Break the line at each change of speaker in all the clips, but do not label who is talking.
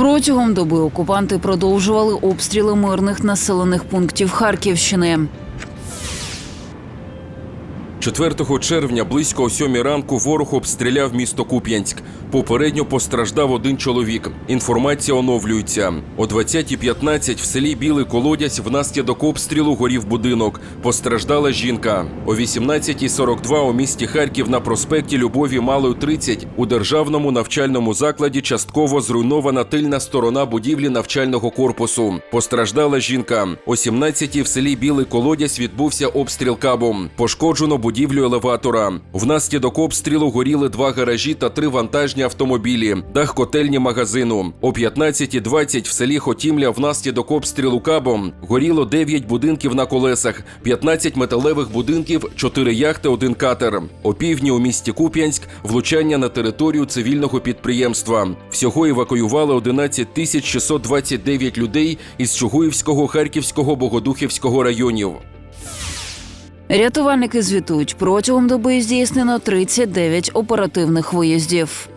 Протягом доби окупанти продовжували обстріли мирних населених пунктів Харківщини.
4 червня близько о 7 ранку ворог обстріляв місто Куп'янськ. Попередньо постраждав один чоловік. Інформація оновлюється. О 20.15 в селі Білий Колодязь внаслідок обстрілу горів будинок. Постраждала жінка. О 18.42 у місті Харків на проспекті Любові Малої 30 у державному навчальному закладі частково зруйнована тильна сторона будівлі навчального корпусу. Постраждала жінка. О 17.00 в селі Білий Колодязь відбувся обстріл кабом. Пошкоджено будівлю елеватора. Внаслідок обстрілу горіли два гаражі та три вантажні автомобілі, дах котельні магазину. О 15.20 в селі Хотімля внаслідок обстрілу кабом горіло 9 будинків на колесах, 15 металевих будинків, 4 яхти, 1 катер. О півдні у місті Куп'янськ влучання на територію цивільного підприємства. Всього евакуювали 11 тисяч 629 людей із Чугуївського, Харківського, Богодухівського районів.
Рятувальники звітують, протягом доби здійснено 39 оперативних виїздів.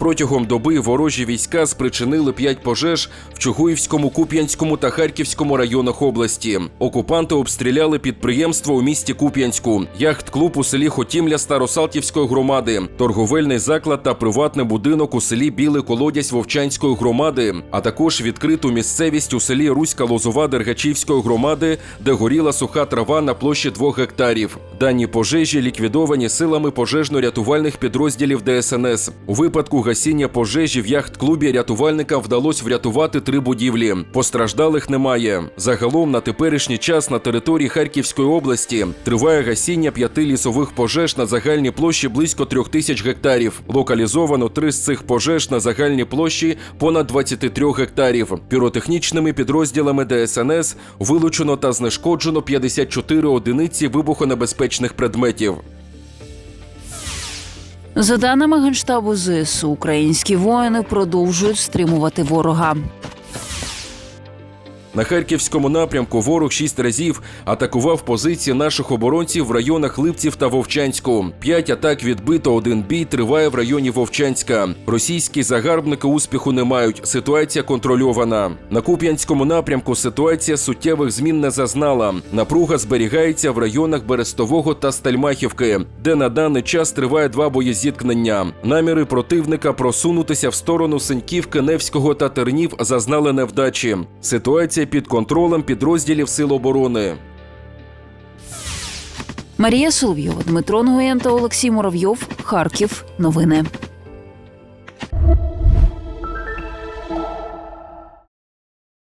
Протягом доби ворожі війська спричинили п'ять пожеж в Чугуївському, Куп'янському та Харківському районах області. Окупанти обстріляли підприємство у місті Куп'янську, яхт-клуб у селі Хотімля Старосалтівської громади, торговельний заклад та приватний будинок у селі Білий Колодязь Вовчанської громади, а також відкриту місцевість у селі Руська Лозова Дергачівської громади, де горіла суха трава на площі двох гектарів. Дані пожежі ліквідовані силами пожежно-рятувальних підрозділів ДСНС. У випадку гасіння пожежі в яхт-клубі рятувальника вдалося врятувати три будівлі. Постраждалих немає. Загалом на теперішній час на території Харківської області триває гасіння п'яти лісових пожеж на загальній площі близько трьох тисяч гектарів. Локалізовано три з цих пожеж на загальній площі понад 23 гектарів. Піротехнічними підрозділами ДСНС вилучено та знешкоджено 54 одиниці вибухонебезпечних предметів.
За даними Генштабу ЗСУ, українські воїни продовжують стримувати ворога.
На харківському напрямку ворог шість разів атакував позиції наших оборонців в районах Липців та Вовчанську. П'ять атак відбито. Один бій триває в районі Вовчанська. Російські загарбники успіху не мають. Ситуація контрольована. На Куп'янському напрямку ситуація суттєвих змін не зазнала. Напруга зберігається в районах Берестового та Стальмахівки, де на даний час триває два боєзіткнення. Наміри противника просунутися в сторону Синьківки, Невського та Тернів зазнали невдачі. Ситуація під контролем підрозділів Сил оборони.
Марія Соловйова, Дмитро Нгоєн та Олексій Муравйов. Харків. Новини.